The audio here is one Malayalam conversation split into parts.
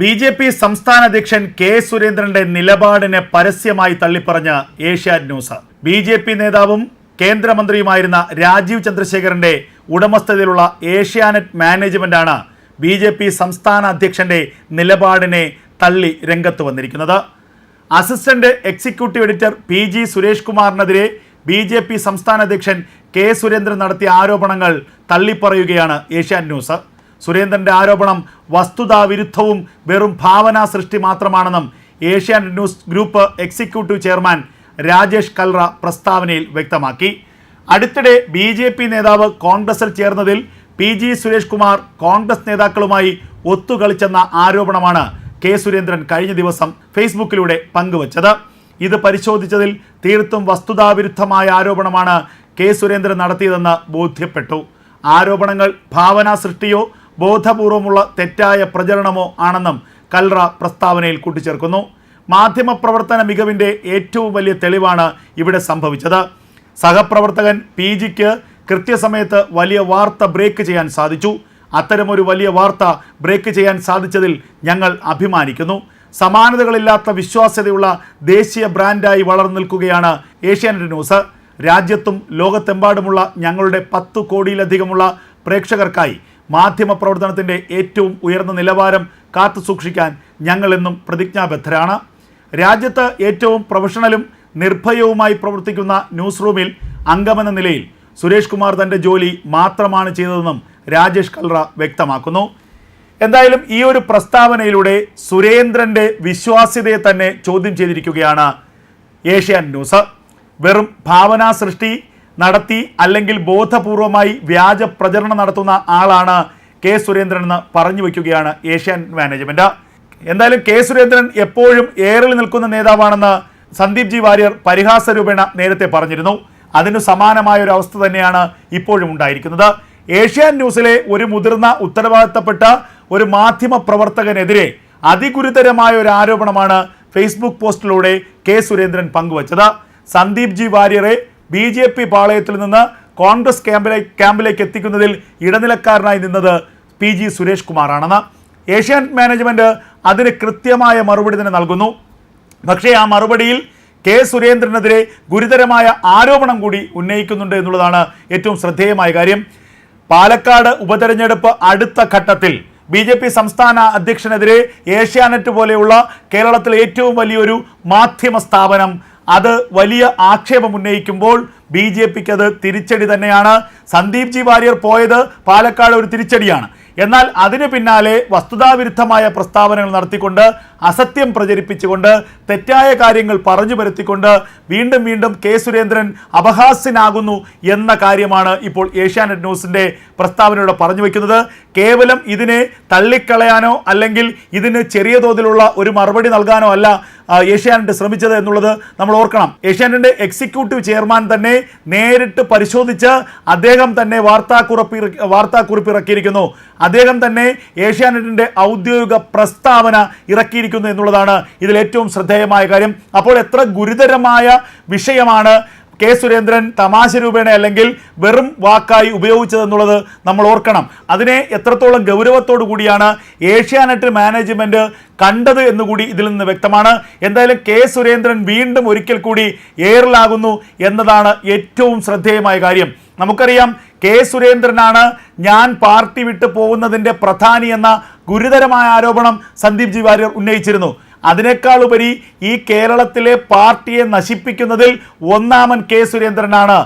ബി ജെ പി സംസ്ഥാന അധ്യക്ഷൻ കെ സുരേന്ദ്രന്റെ നിലപാടിനെ പരസ്യമായി തള്ളിപ്പറഞ്ഞ Asianet news. B J P നേതാവും കേന്ദ്രമന്ത്രിയുമായിരുന്ന രാജീവ് ചന്ദ്രശേഖരന്റെ ഉടമസ്ഥതയിലുള്ള ഏഷ്യാനെറ്റ് മാനേജ്മെന്റാണ് ബി ജെ പി സംസ്ഥാന അധ്യക്ഷന്റെ നിലപാടിനെ തള്ളി രംഗത്ത് വന്നിരിക്കുന്നത്. Assistant executive editor P G Suresh കുമാറിനെതിരെ B J P സംസ്ഥാന അധ്യക്ഷൻ കെ സുരേന്ദ്രൻ നടത്തിയ ആരോപണങ്ങൾ തള്ളിപ്പറയുകയാണ് ഏഷ്യാനെറ്റ് ന്യൂസ്. സുരേന്ദ്രന്റെ ആരോപണം വസ്തുതാവിരുദ്ധവും വെറും ഭാവനാ സൃഷ്ടി മാത്രമാണെന്നും Asianet news group executive chairman Rajesh Kalra പ്രസ്താവനയിൽ വ്യക്തമാക്കി. അടുത്തിടെ ബി ജെ പി നേതാവ് കോൺഗ്രസിൽ ചേർന്നതിൽ പി ജി സുരേഷ് കുമാർ കോൺഗ്രസ് നേതാക്കളുമായി ഒത്തുകളിച്ചെന്ന ആരോപണമാണ് കെ സുരേന്ദ്രൻ കഴിഞ്ഞ ദിവസം ഫേസ്ബുക്കിലൂടെ പങ്കുവച്ചത്. ഇത് പരിശോധിച്ചതിൽ തീർത്തും വസ്തുതാവിരുദ്ധമായ ആരോപണമാണ് കെ സുരേന്ദ്രൻ നടത്തിയതെന്ന് ബോധ്യപ്പെട്ടു. ആരോപണങ്ങൾ ഭാവനാ സൃഷ്ടിയോ ബോധപൂർവമുള്ള തെറ്റായ പ്രചരണമോ ആണെന്നും കൽറ പ്രസ്താവനയിൽ കൂട്ടിച്ചേർക്കുന്നു. മാധ്യമപ്രവർത്തന മികവിന്റെ ഏറ്റവും വലിയ തെളിവാണ് ഇവിടെ സംഭവിച്ചത്. സഹപ്രവർത്തകൻ പി ജിക്ക് കൃത്യസമയത്ത് വലിയ വാർത്ത ബ്രേക്ക് ചെയ്യാൻ സാധിച്ചു. അത്തരമൊരു വലിയ വാർത്ത ബ്രേക്ക് ചെയ്യാൻ സാധിച്ചതിൽ ഞങ്ങൾ അഭിമാനിക്കുന്നു. സമാനതകളില്ലാത്ത വിശ്വാസ്യതയുള്ള ദേശീയ ബ്രാൻഡായി വളർന്നു നിൽക്കുകയാണ് ഏഷ്യാനെറ്റ് ന്യൂസ്. രാജ്യത്തും ലോകത്തെമ്പാടുമുള്ള ഞങ്ങളുടെ പത്തു കോടിയിലധികമുള്ള പ്രേക്ഷകർക്കായി മാധ്യമ പ്രവർത്തനത്തിന്റെ ഏറ്റവും ഉയർന്ന നിലവാരം കാത്തു സൂക്ഷിക്കാൻ ഞങ്ങളെന്നും പ്രതിജ്ഞാബദ്ധരാണ്. രാജ്യത്ത് ഏറ്റവും പ്രൊഫഷണലും നിർഭയവുമായി പ്രവർത്തിക്കുന്ന ന്യൂസ് റൂമിൽ അംഗമെന്ന നിലയിൽ സുരേഷ് കുമാർ തന്റെ ജോലി മാത്രമാണ് ചെയ്തതെന്നും രാജേഷ് കൽറ വ്യക്തമാക്കുന്നു. എന്തായാലും ഈ ഒരു പ്രസ്താവനയിലൂടെ സുരേന്ദ്രന്റെ വിശ്വാസ്യതയെ തന്നെ ചോദ്യം ചെയ്തിരിക്കുകയാണ് ഏഷ്യാൻ ന്യൂസ്. വെറും ഭാവനാ സൃഷ്ടി നടത്തി അല്ലെങ്കിൽ ബോധപൂർവമായി വ്യാജ പ്രചരണം നടത്തുന്ന ആളാണ് കെ സുരേന്ദ്രൻ എന്ന് പറഞ്ഞു വയ്ക്കുകയാണ് ഏഷ്യൻ മാനേജ്മെന്റ്. എന്തായാലും കെ സുരേന്ദ്രൻ എപ്പോഴും ഏറിൽ നിൽക്കുന്ന നേതാവാണെന്ന് സന്ദീപ് ജി വാര്യർ പരിഹാസ രൂപേണ നേരത്തെ പറഞ്ഞിരുന്നു. അതിനു സമാനമായ ഒരു അവസ്ഥ തന്നെയാണ് ഇപ്പോഴും ഉണ്ടായിരിക്കുന്നത്. ഏഷ്യാൻ ന്യൂസിലെ ഒരു മുതിർന്ന ഉത്തരവാദിത്തപ്പെട്ട ഒരു മാധ്യമ പ്രവർത്തകനെതിരെ അതിഗുരുതരമായ ഒരു ആരോപണമാണ് ഫേസ്ബുക്ക് പോസ്റ്റിലൂടെ കെ സുരേന്ദ്രൻ പങ്കുവച്ചത്. Sandeep G Warrier B J P പാളയത്തിൽ നിന്ന് കോൺഗ്രസ് ക്യാമ്പിലെ ക്യാമ്പിലേക്ക് എത്തിക്കുന്നതിൽ ഇടനിലക്കാരനായി നിന്നത് പി ജി സുരേഷ് കുമാറാണെന്ന്. ഏഷ്യാനെറ്റ് മാനേജ്മെന്റ് അതിന് കൃത്യമായ മറുപടി തന്നെ നൽകുന്നു. പക്ഷേ ആ മറുപടിയിൽ കെ സുരേന്ദ്രനെതിരെ ഗുരുതരമായ ആരോപണം കൂടി ഉന്നയിക്കുന്നുണ്ട് എന്നുള്ളതാണ് ഏറ്റവും ശ്രദ്ധേയമായ കാര്യം. പാലക്കാട് ഉപതെരഞ്ഞെടുപ്പ് അടുത്ത ഘട്ടത്തിൽ ബി ജെ പി സംസ്ഥാന അധ്യക്ഷനെതിരെ ഏഷ്യാനെറ്റ് പോലെയുള്ള കേരളത്തിലെ ഏറ്റവും വലിയൊരു മാധ്യമ സ്ഥാപനം അത് വലിയ ആക്ഷേപം ഉന്നയിക്കുമ്പോൾ ബി ജെ പിക്ക് അത് തിരിച്ചടി തന്നെയാണ്. സന്ദീപ് ജി വാര്യർ പോയത് പാലക്കാട് ഒരു തിരിച്ചടിയാണ്. എന്നാൽ അതിന് പിന്നാലെ വസ്തുതാവിരുദ്ധമായ പ്രസ്താവനകൾ നടത്തിക്കൊണ്ട് അസത്യം പ്രചരിപ്പിച്ചുകൊണ്ട് തെറ്റായ കാര്യങ്ങൾ പറഞ്ഞു വരുത്തിക്കൊണ്ട് വീണ്ടും വീണ്ടും കെ സുരേന്ദ്രൻ അപഹാസ്യനാകുന്നു എന്ന കാര്യമാണ് ഇപ്പോൾ ഏഷ്യാനെറ്റ് ന്യൂസിന്റെ പ്രസ്താവനയോടെ പറഞ്ഞു വയ്ക്കുന്നത്. കേവലം ഇതിനെ തള്ളിക്കളയാനോ അല്ലെങ്കിൽ ഇതിന് ചെറിയ തോതിലുള്ള ഒരു മറുപടി നൽകാനോ അല്ല ഏഷ്യാനെറ്റ് ശ്രമിച്ചത് എന്നുള്ളത് നമ്മൾ ഓർക്കണം. ഏഷ്യാനെറ്റിന്റെ എക്സിക്യൂട്ടീവ് ചെയർമാൻ തന്നെ നേരിട്ട് പരിശോധിച്ച് അദ്ദേഹം തന്നെ വാർത്താക്കുറിപ്പ് വാർത്താക്കുറിപ്പ് ഇറക്കിയിരിക്കുന്നു. അദ്ദേഹം തന്നെ ഏഷ്യാനെറ്റിന്റെ ഔദ്യോഗിക പ്രസ്താവന ഇറക്കിയിരിക്കുന്നു എന്നുള്ളതാണ് ഇതിൽ ഏറ്റവും ശ്രദ്ധേയമായ കാര്യം. അപ്പോൾ എത്ര ഗുരുതരമായ വിഷയമാണ് കെ സുരേന്ദ്രൻ തമാശ രൂപേണ അല്ലെങ്കിൽ വെറും വാക്കായി ഉപയോഗിച്ചതെന്നുള്ളത് നമ്മൾ ഓർക്കണം. അതിനെ എത്രത്തോളം ഗൗരവത്തോടു കൂടിയാണ് ഏഷ്യാനെറ്റ് മാനേജ്മെന്റ് കണ്ടത് എന്നുകൂടി ഇതിൽ നിന്ന് വ്യക്തമാണ്. എന്തായാലും കെ സുരേന്ദ്രൻ വീണ്ടും ഒരിക്കൽ കൂടി എയറിലാകുന്നു എന്നതാണ് ഏറ്റവും ശ്രദ്ധേയമായ കാര്യം. നമുക്കറിയാം കെ സുരേന്ദ്രനാണ് ഞാൻ പാർട്ടി വിട്ടു പോകുന്നതിന്റെ പ്രധാനി എന്ന ഗുരുതരമായ ആരോപണം സന്ദീപ് ജി വാര്യർ ഉന്നയിച്ചിരുന്നു. അതിനേക്കാൾ ഉപരി ഈ കേരളത്തിലെ പാർട്ടിയെ നശിപ്പിക്കുന്നതിൽ ഒന്നാമൻ കെ സുരേന്ദ്രനാണ്.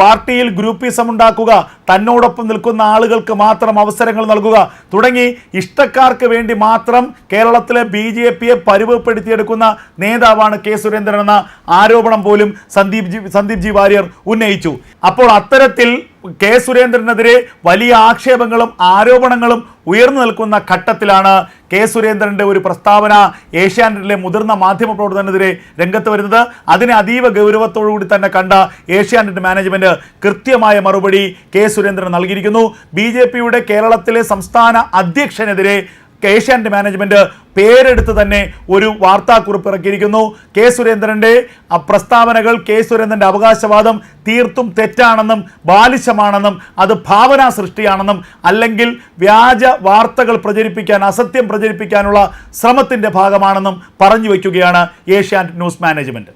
പാർട്ടിയിൽ ഗ്രൂപ്പിസം ഉണ്ടാക്കുക തന്നോടൊപ്പം നിൽക്കുന്ന ആളുകൾക്ക് മാത്രം അവസരങ്ങൾ നൽകുക തുടങ്ങി ഇഷ്ടക്കാർക്ക് വേണ്ടി മാത്രം കേരളത്തിലെ ബി ജെ പിയെ പരുവപ്പെടുത്തിയെടുക്കുന്ന നേതാവാണ് കെ സുരേന്ദ്രൻ എന്ന ആരോപണം പോലും സന്ദീപ് ജി സന്ദീപ് ജി വാര്യർ ഉന്നയിച്ചു. അപ്പോൾ അത്തരത്തിൽ കെ സുരേന്ദ്രനെതിരെ വലിയ ആക്ഷേപങ്ങളും ആരോപണങ്ങളും ഉയർന്നു നിൽക്കുന്ന ഘട്ടത്തിലാണ് കെ സുരേന്ദ്രന്റെ ഒരു പ്രസ്താവന ഏഷ്യാനെറ്റിലെ മുതിർന്ന മാധ്യമ പ്രവർത്തകനെതിരെ രംഗത്ത് വരുന്നത്. അതിനെ അതീവ ഗൗരവത്തോടുകൂടി തന്നെ കണ്ട ഏഷ്യാനെറ്റ് മാനേജ്മെന്റ് കൃത്യമായ മറുപടി കെ സുരേന്ദ്രൻ നൽകിയിരിക്കുന്നു. ബി കേരളത്തിലെ സംസ്ഥാന അധ്യക്ഷനെതിരെ ഏഷ്യാനെറ്റ് മാനേജ്മെന്റ് പേരെടുത്ത് തന്നെ ഒരു വാർത്താക്കുറിപ്പ് ഇറക്കിയിരിക്കുന്നു. കെ സുരേന്ദ്രന്റെ പ്രസ്താവനകൾ കെ സുരേന്ദ്രന്റെ അവകാശവാദം തീർത്തും തെറ്റാണെന്നും ബാലിശമാണെന്നും അത് ഭാവനാ സൃഷ്ടിയാണെന്നും അല്ലെങ്കിൽ വ്യാജ വാർത്തകൾ പ്രചരിപ്പിക്കാൻ അസത്യം പ്രചരിപ്പിക്കാനുള്ള ശ്രമത്തിന്റെ ഭാഗമാണെന്നും പറഞ്ഞു വയ്ക്കുകയാണ് ഏഷ്യാനെറ്റ് ന്യൂസ് മാനേജ്മെന്റ്.